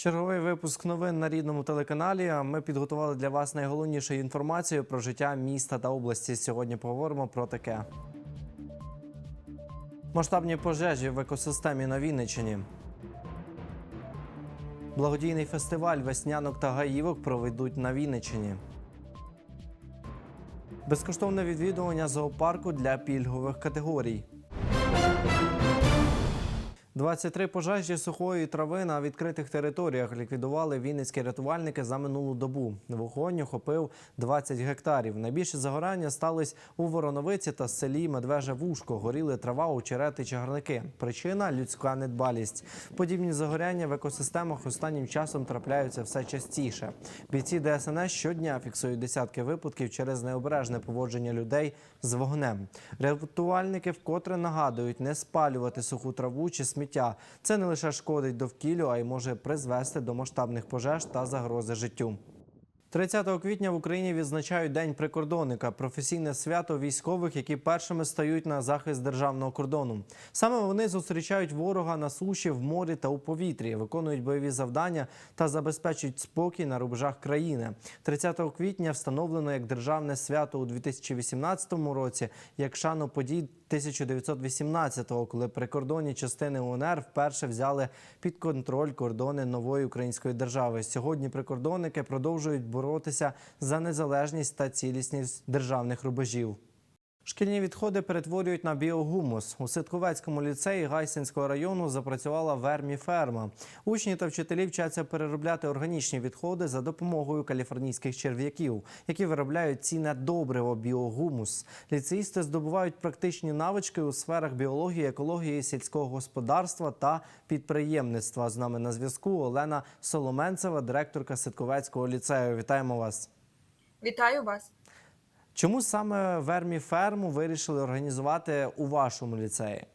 Черговий випуск новин на рідному телеканалі. Ми підготували для вас найголовнішу інформацію про життя міста та області. Сьогодні поговоримо про таке. Масштабні пожежі в екосистемі на Вінниччині. Благодійний фестиваль веснянок та гаївок проведуть на Вінниччині. Безкоштовне відвідування зоопарку для пільгових категорій. 23 пожежі сухої трави на відкритих територіях ліквідували вінницькі рятувальники за минулу добу. Вогонь охопив 20 гектарів. Найбільше загорання стались у Вороновиці та селі Медвеже Вушко. Горіли трава, очерети, чагарники. Причина людська недбалість. Подібні загоряння в екосистемах останнім часом трапляються все частіше. Бійці ДСНС щодня фіксують десятки випадків через необережне поводження людей з вогнем. Рятувальники вкотре нагадують не спалювати суху траву чи сміття. Це не лише шкодить довкіллю, а й може призвести до масштабних пожеж та загрози життю. 30 квітня в Україні відзначають День прикордонника професійне свято військових, які першими стають на захист державного кордону. Саме вони зустрічають ворога на суші, в морі та у повітрі, виконують бойові завдання та забезпечують спокій на рубежах країни. 30 квітня встановлено як державне свято у 2018 році, як шану подій 1918-го, коли прикордонні частини УНР вперше взяли під контроль кордони нової української держави. Сьогодні прикордонники продовжують боротися за незалежність та цілісність державних рубежів. Шкільні відходи перетворюють на біогумус. У Ситковецькому ліцеї Гайсинського району запрацювала верміферма. Учні та вчителі вчаться переробляти органічні відходи за допомогою каліфорнійських черв'яків, які виробляють цінне добриво біогумус. Ліцеїсти здобувають практичні навички у сферах біології, екології, сільського господарства та підприємництва. З нами на зв'язку Олена Соломенцева, директорка Ситковецького ліцею. Вітаємо вас. Вітаю вас. Чому саме верміферму вирішили організувати у вашому ліцеї?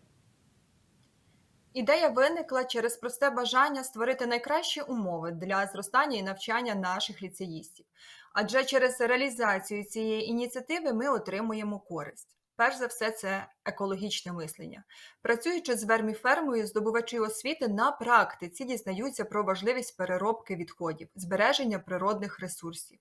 Ідея виникла через просте бажання створити найкращі умови для зростання і навчання наших ліцеїстів. Адже через реалізацію цієї ініціативи ми отримуємо користь. Перш за все, це екологічне мислення. Працюючи з верміфермою, здобувачі освіти на практиці дізнаються про важливість переробки відходів, збереження природних ресурсів.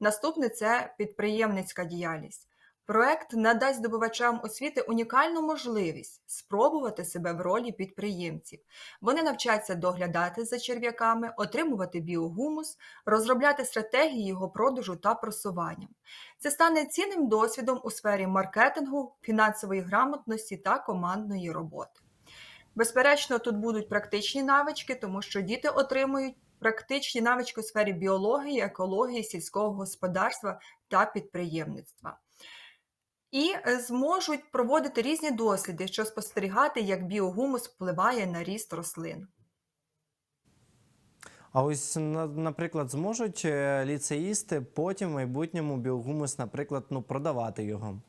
Наступне це підприємницька діяльність. Проект надасть здобувачам освіти унікальну можливість спробувати себе в ролі підприємців. Вони навчаться доглядати за черв'яками, отримувати біогумус, розробляти стратегії його продажу та просування. Це стане цінним досвідом у сфері маркетингу, фінансової грамотності та командної роботи. Безперечно, тут будуть практичні навички, тому що діти отримують практичні навички у сфері біології, екології, сільського господарства та підприємництва. І е, зможуть проводити різні досліди, що спостерігати, як біогумус впливає на ріст рослин. А ось, наприклад, зможуть е, ліцеїсти потім в майбутньому біогумус, наприклад, ну, продавати його.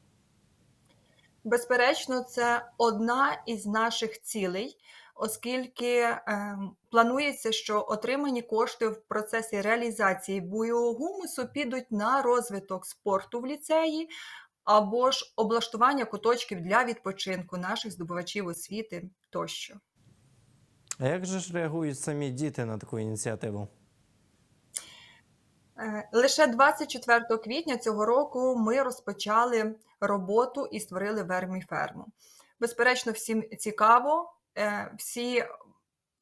Безперечно, це одна із наших цілей, оскільки е, планується, що отримані кошти в процесі реалізації біогумусу підуть на розвиток спорту в ліцеї або ж облаштування куточків для відпочинку наших здобувачів освіти тощо. А як же ж реагують самі діти на таку ініціативу? Е, Лише 24 квітня цього року ми розпочали роботу і створили верміферму. Безперечно, всім цікаво, всі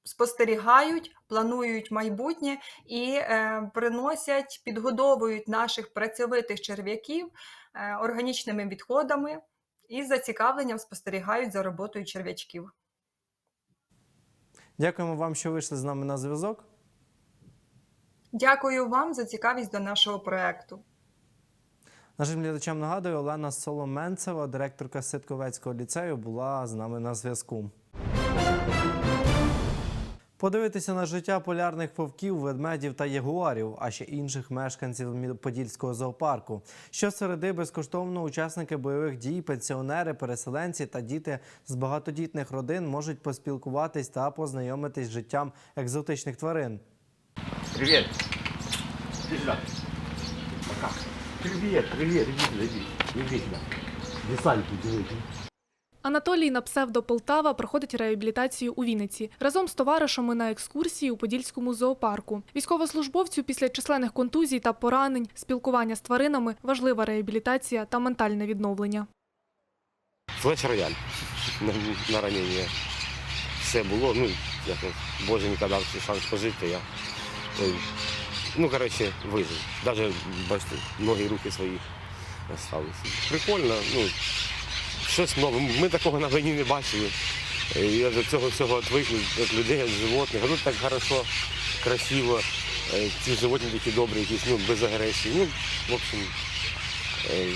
спостерігають, планують майбутнє і е, приносять, підгодовують наших працьовитих черв'яків е, органічними відходами і з зацікавленням спостерігають за роботою черв'ячків. Дякуємо вам, що вийшли з нами на зв'язок. Дякую вам за цікавість до нашого проекту. Нашим глядачам нагадую, Олена Соломенцева, директорка Ситковецького ліцею, була з нами на зв'язку. Подивитися на життя полярних вовків, ведмедів та ягуарів, а ще інших мешканців Подільського зоопарку. Щосереди безкоштовно учасники бойових дій, пенсіонери, переселенці та діти з багатодітних родин можуть поспілкуватись та познайомитись з життям екзотичних тварин. Привет. Иди сюда. Пока. Привет, привет, иди Анатолій на псевдо Полтава проходить реабілітацію у Вінниці разом з товаришами на екскурсії у Подільському зоопарку. Військовослужбовцю після численних контузій та поранень, спілкування з тваринами, важлива реабілітація та ментальне відновлення. Флеш-рояль на, на ранення. Все було, ну, якось боженька дав шанс пожити, я ну, коротше, вижив. Навіть, бачите, ноги руки свої залишилися. Прикольно, ну, щось нове. Ми такого на війні не бачили. Я до цього всього відвикли від людей, від животних. Тут так хорошо, красиво. Е, Ці животні такі добрі, якісь, ну, без агресії. Ну, в общем, е,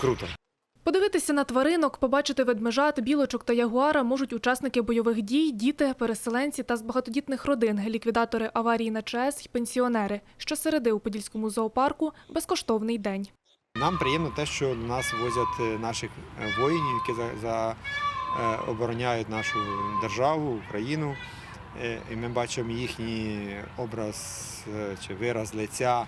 круто. Подивитися на тваринок, побачити ведмежат, білочок та ягуара можуть учасники бойових дій, діти, переселенці та з багатодітних родин, ліквідатори аварії на ЧАЕС й пенсіонери. Щосереди у Подільському зоопарку безкоштовний день. Нам приємно те, що до нас возять е, наших е, воїнів, які за, за, е, обороняють нашу державу, Україну. І ми бачимо їхній образ чи вираз лиця,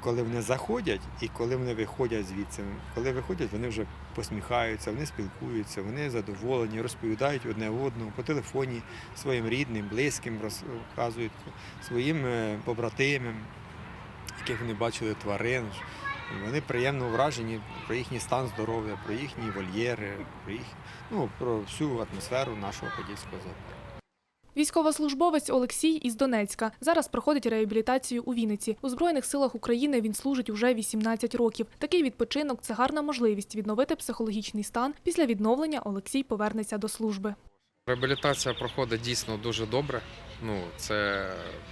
коли вони заходять і коли вони виходять звідси. Коли виходять, вони вже посміхаються, вони спілкуються, вони задоволені, розповідають одне одному по телефоні своїм рідним, близьким, розказують своїм побратимам, яких вони бачили тварин. І Вони приємно вражені про їхній стан здоров'я, про їхні вольєри, про їх, ну, про всю атмосферу нашого подільського зоопарку. Військовослужбовець Олексій із Донецька зараз проходить реабілітацію у Вінниці. У Збройних силах України він служить уже 18 років. Такий відпочинок це гарна можливість відновити психологічний стан. Після відновлення Олексій повернеться до служби. Реабілітація проходить дійсно дуже добре. Ну, це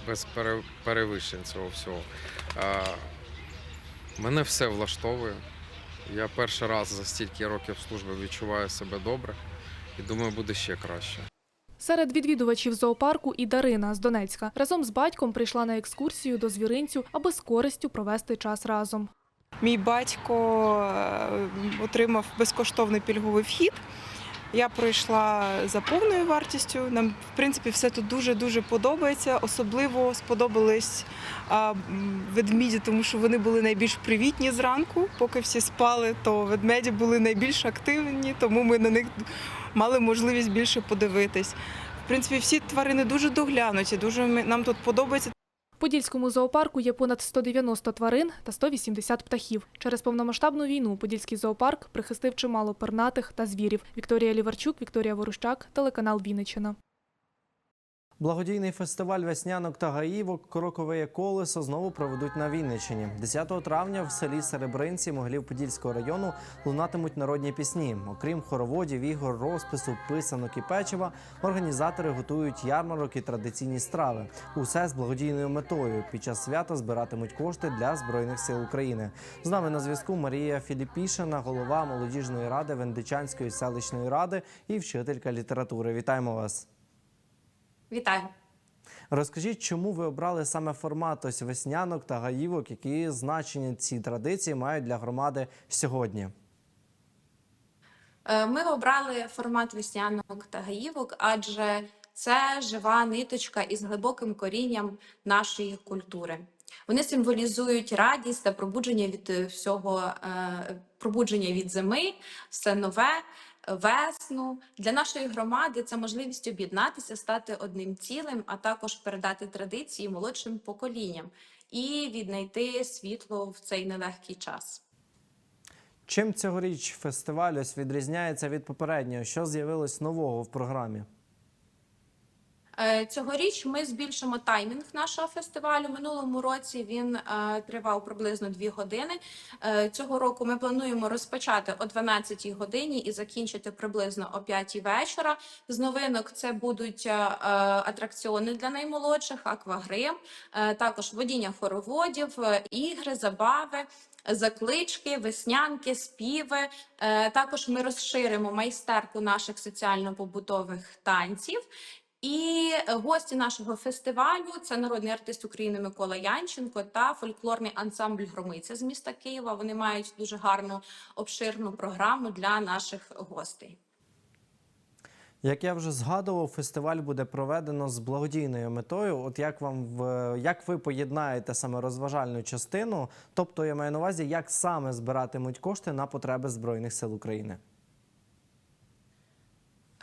без пере- перевищень цього всього. Мене все влаштовує. Я перший раз за стільки років служби відчуваю себе добре і думаю, буде ще краще. Серед відвідувачів зоопарку і Дарина з Донецька разом з батьком прийшла на екскурсію до звіринцю, аби з користю провести час разом. Мій батько е, отримав безкоштовний пільговий вхід. Я пройшла за повною вартістю. Нам, в принципі, все тут дуже-дуже подобається. Особливо сподобались ведмеді, тому що вони були найбільш привітні зранку. Поки всі спали, то ведмеді були найбільш активні, тому ми на них мали можливість більше подивитись. В принципі, всі тварини дуже доглянуті, дуже нам тут подобається. Подільському зоопарку є понад 190 тварин та 180 птахів. Через повномасштабну війну Подільський зоопарк прихистив чимало пернатих та звірів. Вікторія Ліварчук, Вікторія Ворущак, телеканал Вінниччина. Благодійний фестиваль веснянок та гаївок Крокове колесо знову проведуть на Вінниччині. 10 травня в селі Серебринці Могилів Подільського району лунатимуть народні пісні. Окрім хороводів, ігор, розпису, писанок і печива, організатори готують ярмарок і традиційні страви. Усе з благодійною метою. Під час свята збиратимуть кошти для збройних сил України. З нами на зв'язку Марія Філіпішина, голова молодіжної ради Вендичанської селищної ради і вчителька літератури. Вітаємо вас. Вітаю. Розкажіть, чому ви обрали саме формат ось веснянок та гаївок, які значення ці традиції мають для громади сьогодні? Е, Ми обрали формат веснянок та гаївок, адже це жива ниточка із глибоким корінням нашої культури. Вони символізують радість та пробудження від е, всього, е, пробудження від зими, все нове, весну. Для нашої громади це можливість об'єднатися, стати одним цілим, а також передати традиції молодшим поколінням і віднайти світло в цей нелегкий час. Чим цьогоріч фестиваль ось відрізняється від попереднього? Що з'явилось нового в програмі? Е, Цьогоріч ми збільшимо таймінг нашого фестивалю. Минулому році він е, тривав приблизно 2 години. Е, цього року ми плануємо розпочати о 12-й годині і закінчити приблизно о 5 вечора. З новинок це будуть атракціони для наймолодших, аквагрим, також водіння хороводів, ігри, забави. Заклички, веснянки, співи. Також ми розширимо майстерку наших соціально-побутових танців. І е, гості нашого фестивалю це народний артист України Микола Янченко та фольклорний ансамбль Громиця з міста Києва. Вони мають дуже гарну обширну програму для наших гостей. Як я вже згадував, фестиваль буде проведено з благодійною метою. От як вам в як ви поєднаєте саме розважальну частину? Тобто я маю на увазі, як саме збиратимуть кошти на потреби збройних сил України?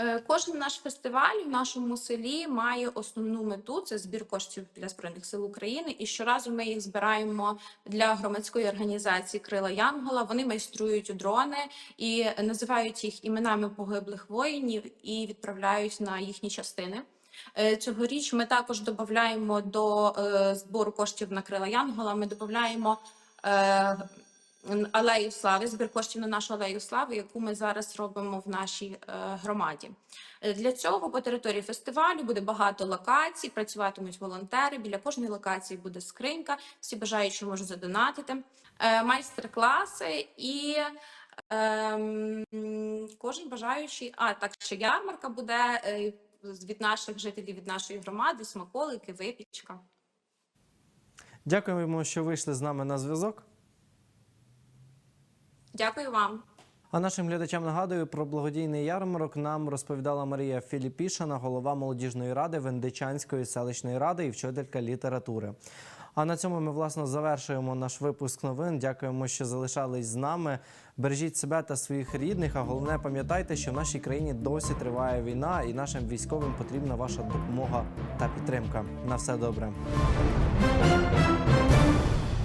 Е, Кожен наш фестиваль в нашому селі має основну мету це збір коштів для збройних сил України. І щоразу ми їх збираємо для громадської організації Крила Янгола. Вони майструють дрони і називають їх іменами погиблих воїнів і відправляють на їхні частини. Е, Цьогоріч ми також додаємо до е, збору коштів на Крила Янгола. Ми додаємо алею слави, збір на нашу алею слави, яку ми зараз робимо в нашій е, громаді. Е, Для цього по території фестивалю буде багато локацій, працюватимуть волонтери. Біля кожної локації буде скринька. Всі бажаючі можуть задонатити. Е, Майстер-класи і ем, кожен бажаючий. А так ще ярмарка буде від наших жителів, від нашої громади, смаколики, випічка. Дякуємо, що вийшли з нами на зв'язок. Дякую вам. А нашим глядачам нагадую про благодійний ярмарок нам розповідала Марія Філіпішина, голова молодіжної ради Вендичанської селищної ради і вчителька літератури. А на цьому ми власне завершуємо наш випуск новин. Дякуємо, що залишались з нами. Бережіть себе та своїх рідних. А головне, пам'ятайте, що в нашій країні досі триває війна, і нашим військовим потрібна ваша допомога та підтримка. На все добре.